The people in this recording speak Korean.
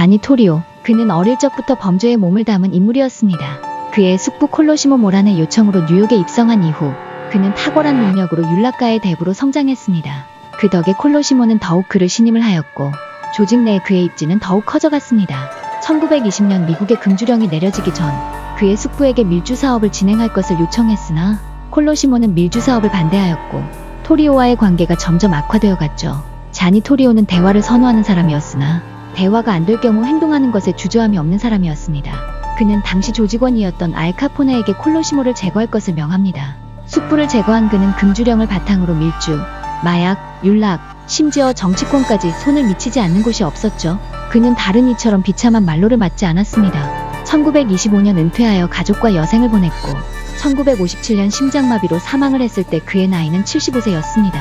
자니 토리오. 그는 어릴 적부터 범죄에 몸을 담은 인물이었습니다. 그의 숙부 콜로시모 모란의 요청으로 뉴욕에 입성한 이후 그는 탁월한 능력으로 율락가의 대부로 성장했습니다. 그 덕에 콜로시모는 더욱 그를 신임을 하였고 조직 내에 그의 입지는 더욱 커져갔습니다. 1920년 미국의 금주령이 내려지기 전 그의 숙부에게 밀주 사업을 진행할 것을 요청했으나 콜로시모는 밀주 사업을 반대하였고 토리오와의 관계가 점점 악화되어 갔죠. 자니 토리오는 대화를 선호하는 사람이었으나 대화가 안 될 경우 행동하는 것에 주저함이 없는 사람이었습니다. 그는 당시 조직원이었던 알카포네에게 콜로시모를 제거할 것을 명합니다. 숙부를 제거한 그는 금주령을 바탕으로 밀주, 마약, 율락, 심지어 정치권까지 손을 미치지 않는 곳이 없었죠. 그는 다른 이처럼 비참한 말로를 맞지 않았습니다. 1925년 은퇴하여 가족과 여생을 보냈고 1957년 심장마비로 사망을 했을 때 그의 나이는 75세였습니다.